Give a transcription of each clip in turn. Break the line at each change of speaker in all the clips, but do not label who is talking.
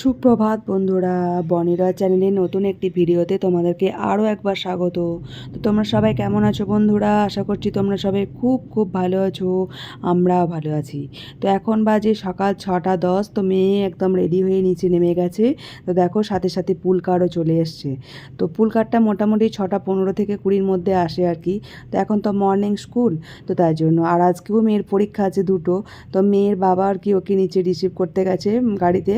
সুপ্রভাত বন্ধুরা, বনিরা চ্যানেলে নতুন একটি ভিডিওতে তোমাদেরকে আরও একবার স্বাগত। তো তোমরা সবাই কেমন আছো বন্ধুরা? আশা করছি তোমরা সবাই খুব খুব ভালো আছো, আমরাও ভালো আছি। তো এখন বাজে সকাল ছটা দশ, তো মেয়ে একদম রেডি হয়ে নিচে নেমে গেছে। তো দেখো সাথে সাথে পুল কারও চলে এসছে। তো পুল কারটা মোটামুটি ছটা পনেরো থেকে কুড়ির মধ্যে আসে আর কি। তো এখন তো মর্নিং স্কুল তো তাই জন্য। আর আজকেও মেয়ের পরীক্ষা আছে দুটো, তো মেয়ের বাবা আর কি ওকে নিচে রিসিভ করতে গেছে গাড়িতে।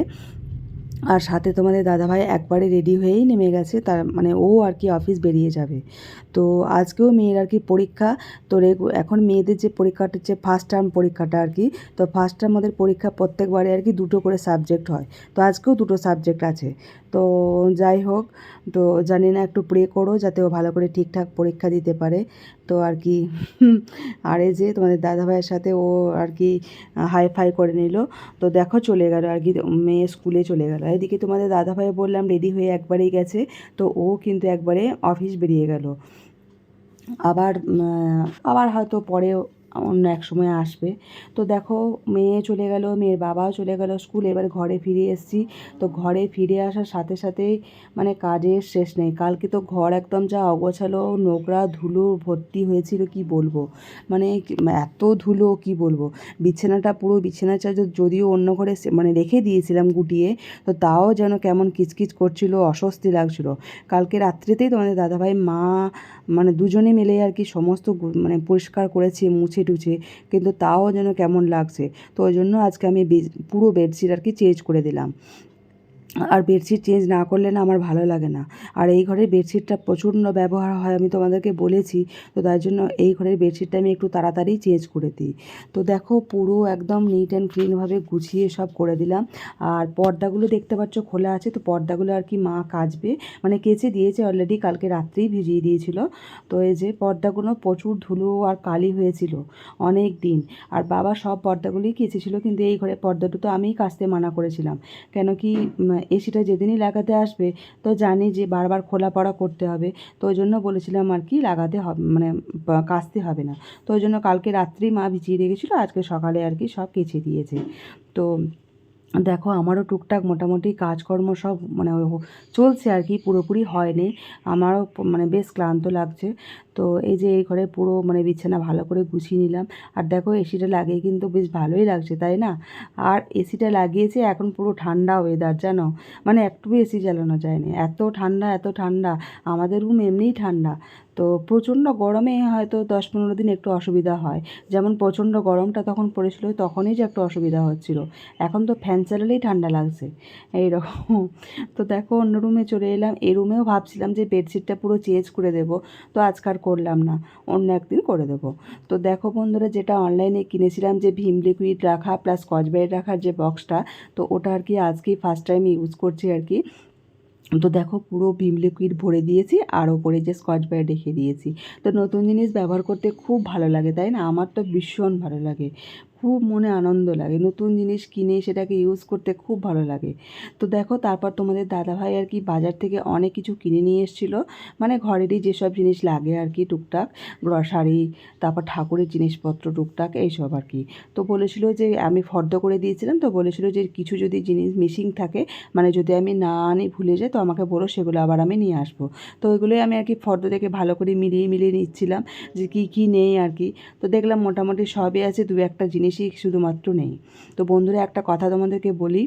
আর সাথে তোমাদের দাদাভাই একবারে রেডি হয়েই নেমে গেছে, তার মানে ও আর কি অফিস বেরিয়ে যাবে। তো আজকেও মেয়ের আর কি পরীক্ষা, তো এখন মেয়েদের যে পরীক্ষাটা হচ্ছে ফার্স্ট টার্ম পরীক্ষাটা আর কি, তো ফার্স্ট টার্ম ওদের পরীক্ষা প্রত্যেকবারে আর কি দুটো করে সাবজেক্ট হয়। তো আজকেও দুটো সাবজেক্ট আছে। তো যাই হোক, তো জানি না, একটু প্রে করো যাতে ও ভালো করে ঠিকঠাক পরীক্ষা দিতে পারে। তো আর কি, আর যে তোমাদের দাদাভাইয়ের সাথে ও আর কি হাই ফাই করে নিল। তো দেখো চলে গেল আর কি, মেয়ে স্কুলে চলে গেল। এদিকে তোমাদের দাদাভাই বললাম রেডি হয়ে একবারেই গেছে, তো ও কিন্তু একবারে অফিস বেরিয়ে গেল। আবার আবার হয়তো পরে অন্য এক সময় আসবে। তো দেখো, মেয়ে চলে গেল, মেয়ের বাবাও চলে গেল স্কুল এবার ঘরে ফিরে এসেছি। তো ঘরে ফিরে আসার সাথে সাথেই মানে কাজের শেষ নেই। কালকে তো ঘর একদম যা অগোছালো, নোংরা, ধুলো, ভর্তি হয়েছিল, কি বলব? মানে এত ধুলো, কি বলব? বিছানাটা পুরো বিছানা চাদর যদিও অন্য ঘরে মানে রেখে দিয়েছিলাম গুটিয়ে, তো তাও যেন কেমন কিচকিচ করছিল, অস্বস্তি লাগছিল। কালকে রাত্রিতেই তোমাদের দাদাভাই, মা মানে দুজনে মিলে আর কি সমস্ত মানে পরিষ্কার করেছে, মুছে টুছে কিন্তু তাও যেন কেমন লাগছে। তো ওই জন্য আজকে আমি পুরো বেডশিট আর কি চেঞ্জ করে দিলাম। আর বেডশিট চেঞ্জ না করলে না আমার ভালো লাগে না। আর এই ঘরের বেডশিটটা প্রচণ্ড ব্যবহার হয়, আমি তোমাদেরকে বলেছি। তো তার জন্য এই ঘরের বেডশিটটা আমি একটু তাড়াতাড়ি চেঞ্জ করে দিই। তো দেখো পুরো একদম নিট অ্যান্ড ক্লিনভাবে গুছিয়ে সব করে দিলাম। আর পর্দাগুলো দেখতে পাচ্ছ খোলা আছে, তো পর্দাগুলো আর কি মা কাচবে। মানে কেচে দিয়েছে অলরেডি কালকে রাত্রেই ভিজিয়ে দিয়েছিল। তো এই যে পর্দাগুলো প্রচুর ধুলো আর কালি হয়েছিল অনেক দিন। আর বাবা সব পর্দাগুলোই কেচেছিল, কিন্তু এই ঘরের পর্দাটা তো আমিই কাচতে মানা করেছিলাম। কেন কি এসিটা যেদিনই লাগাতে আসবে, তো জানি যে বারবার খোলা পড়া করতে হবে। তো ওই জন্য বলেছিলাম আর কি, লাগাতে হবে মানে কাচতে হবে না। তো ওই জন্য কালকে রাত্রেই মা ভিজিয়ে রেখেছিলো, আজকে সকালে আর কি সব কেচে দিয়েছে। তো দেখো আমারও টুকটাক মোটামুটি কাজকর্ম সব মানে চলছে আর কি, পুরোপুরি হয়নি। আমারও মানে বেশ ক্লান্ত লাগছে। তো এই যে এই ঘরে পুরো মানে বিছানা ভালো করে গুছিয়ে নিলাম। আর দেখো এসিটা লাগিয়ে কিন্তু বেশ ভালোই লাগছে, তাই না? আর এসিটা লাগিয়েছে, এখন পুরো ঠান্ডা ওয়েদার জানো? মানে একটু এসি চালানো যায়নি। এত ঠান্ডা এত ঠান্ডা। আমাদের রুম এমনিই ঠান্ডা। তো প্রচণ্ড গরমে হয়তো দশ পনেরো দিন একটু অসুবিধা হয়। যেমন প্রচণ্ড গরমটা তখন পড়েছিল, তখনই যে একটু অসুবিধা হচ্ছিল। এখন তো ফ্যান চালালেই ঠান্ডা লাগছে। এইরকম। তো দেখো, অন্য রুমে চলে এলাম। এই রুমেও ভাবছিলাম যে বেডশিটটা পুরো চেঞ্জ করে দেবো। তো আজকাল করলাম না। অন্য একদিন করে দেবো। তো দেখো বন্ধুরা, যেটা অনলাইনে কিনেছিলাম যে ভীম লিকুইড রাখা, প্লাস স্কচব্রাইট রাখার যে বক্সটা, তো ওটা আর কি আজকেই ফার্স্ট টাইম ইউজ করছি আর কি। তো দেখো পুরো ভিম লিকুইড ভরে দিয়েছি আর ওপরে যে স্কচ ব্রাইট রেখে দিয়েছি। তো নতুন জিনিস ব্যবহার করতে খুব ভালো লাগে, তাই না? আমার তো ভীষণ ভালো লাগে। খুব মনে আনন্দ লাগে। নতুন জিনিস কিনে সেটাকে ইউজ করতে খুব ভালো লাগে। তো দেখো, তারপর তোমাদের দাদাভাই আর কি বাজার থেকে অনেক কিছু কিনে নিয়ে এসেছিল। মানে ঘরেরই যেসব জিনিস লাগে আর কি, টুকটাক গ্রসারি তারপর ঠাকুরের জিনিসপত্র টুকটাক, এইসব আর কি। তো বলেছিল যে, আমি ফর্দ করে দিয়েছিলাম, তো বলেছিল যে, কিছু যদি জিনিস মিসিং থাকে মানে যদি আমি না আনি ভুলে যাই, তো আমাকে বলো, সেগুলো আবার আমি নিয়ে আসব। তো ওইগুলোই আমি আর কি ফর্দ থেকে ভালো করে মিলিয়ে মিলিয়ে নিচ্ছিলাম যে, কী কী নেই আর কি। তো দেখলাম মোটামুটি সবই আছে, দু একটা জিনিসই শুধুমাত্র নেই। তো বন্ধুরা একটা কথা তোমাদেরকে বলি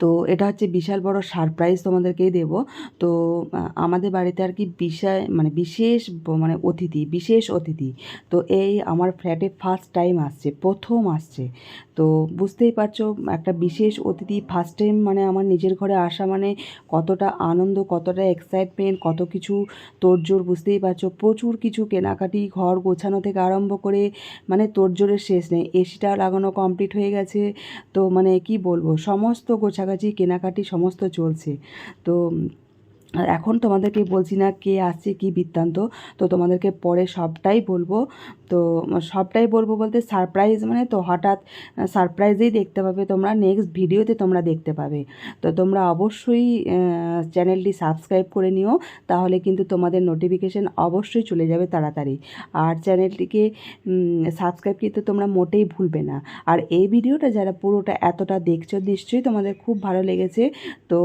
তো এটা হচ্ছে বিশাল বড় সারপ্রাইজ তোমাদেরকেই দেব। তো আমাদের বাড়িতে আর কি বিশাল মানে বিশেষ মানে অতিথি, বিশেষ অতিথি। তো এই আমার ফ্ল্যাটে ফার্স্ট টাইম আসছে, প্রথম আসছে। তো বুঝতেই পারছ, একটা বিশেষ অতিথি ফার্স্ট টাইম মানে আমার নিজের ঘরে আসা মানে কতটা আনন্দ, কতটা এক্সাইটমেন্ট কত কিছু তোড়জোড় বুঝতেই পারছ। প্রচুর কিছু কেনাকাটি, ঘর গোছানো থেকে আরম্ভ করে মানে তোড়জোড়ের শেষ নেই। এসিটা লাগানো কমপ্লিট হয়ে গেছে। তো মানে কি বলব, সমস্ত গোছাগাছি, কেনাকাটি সমস্ত চলছে। তো, এখন তোমাদেরকে বলছি না কে আসছে, কি বৃত্তান্ত। তো তোমাদেরকে পরে সবটাই বলব। তো সবটাই বলব বলতে সারপ্রাইজ মানে তো হঠাৎ সারপ্রাইজেই দেখতে পাবে। তোমরা নেক্সট ভিডিওতে তোমরা দেখতে পাবে। তো তোমরা অবশ্যই চ্যানেলটি সাবস্ক্রাইব করে নিও। তাহলে কিন্তু তোমাদের নোটিফিকেশান অবশ্যই চলে যাবে তাড়াতাড়ি। আর চ্যানেলটিকে সাবস্ক্রাইব কিন্তু তোমরা মোটেই ভুলবে না। আর এই ভিডিওটা যারা পুরোটা এতটা দেখছ, নিশ্চয়ই তোমাদের খুব ভালো লেগেছে। তো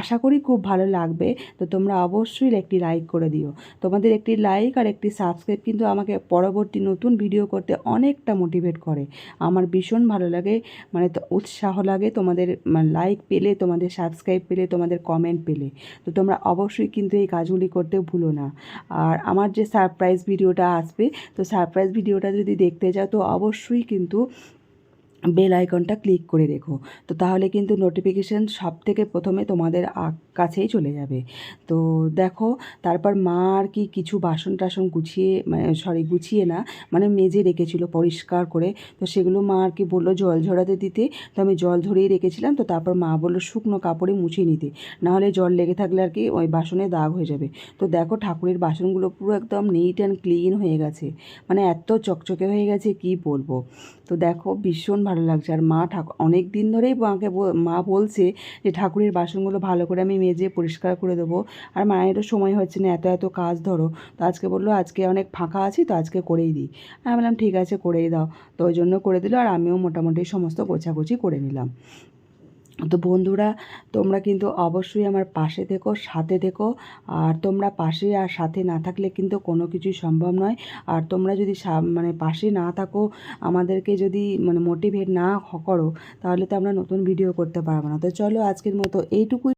আশা করি খুব ভালো লাগবে। তো তোমরা অবশ্যই একটি লাইক করে দিও। তোমাদের একটি লাইক আর একটি সাবস্ক্রাইব কিন্তু আমাকে পরবর্তী নতুন ভিডিও করতে অনেকটা মোটিভেট করে। আমার ভীষণ ভালো লাগে মানে উৎসাহ লাগে তোমাদের লাইক পেলে, তোমাদের সাবস্ক্রাইব পেলে, তোমাদের কমেন্ট পেলে। তো তোমরা অবশ্যই কিন্তু এই কাজগুলি করতে ভুলো না। আর আমার যে সারপ্রাইজ ভিডিওটা আসবে, তো সারপ্রাইজ ভিডিওটা যদি দেখতে যাও, তো অবশ্যই কিন্তু বেল আইকনটা ক্লিক করে রেখো। তো তাহলে কিন্তু নোটিফিকেশান সব থেকে প্রথমে তোমাদের কাছেই চলে যাবে। তো দেখো, তারপর মা আর কি কিছু বাসন টাসন গুছিয়ে মানে সরি গুছিয়ে না মানে মেজে রেখেছিল পরিষ্কার করে। তো সেগুলো মা আর কি বলল জল ঝরাতে দিতে। তো আমি জল ধরিয়ে রেখেছিলাম, তো তারপর মা বলল শুকনো কাপড়ে মুছিয়ে নিতে। নাহলে জল লেগে থাকলে আর কি ওই বাসনে দাগ হয়ে যাবে। তো দেখো, ঠাকুরের বাসনগুলো পুরো একদম নিট অ্যান্ড ক্লিন হয়ে গেছে। মানে এত চকচকে হয়ে গেছে, কি বলব? তো দেখো, ভীষণ ভালো লাগছে। আর মা ঠাকুর অনেক দিন ধরেই মাকে মা বলছে যে ঠাকুরের বাসনগুলো ভালো করে আমি মেজে পরিষ্কার করে দেবো। আর মায়েরও সময় হচ্ছে না, এত এত কাজ ধরো। তো আজকে বলল, আজকে অনেক ফাঁকা আছি, তো আজকে করেই দিই। আমি বললাম, ঠিক আছে, করেই দাও। তো ওই জন্য করে দিল, আর আমিও মোটামুটি সমস্ত গোছাগুছি করে নিলাম। তো বন্ধুরা, তোমরা কিন্তু অবশ্যই আমার পাশে থেকো, সাথে থেকো। আর তোমরা পাশে আর সাথে না থাকলে কিন্তু কোনো কিছুই সম্ভব নয়। আর তোমরা যদি মানে পাশে না থাকো, আমাদেরকে যদি মানে মোটিভেট না করো, তাহলে তো আমরা নতুন ভিডিও করতে পারব না। তো চলো আজকের মতো এইটুকুই।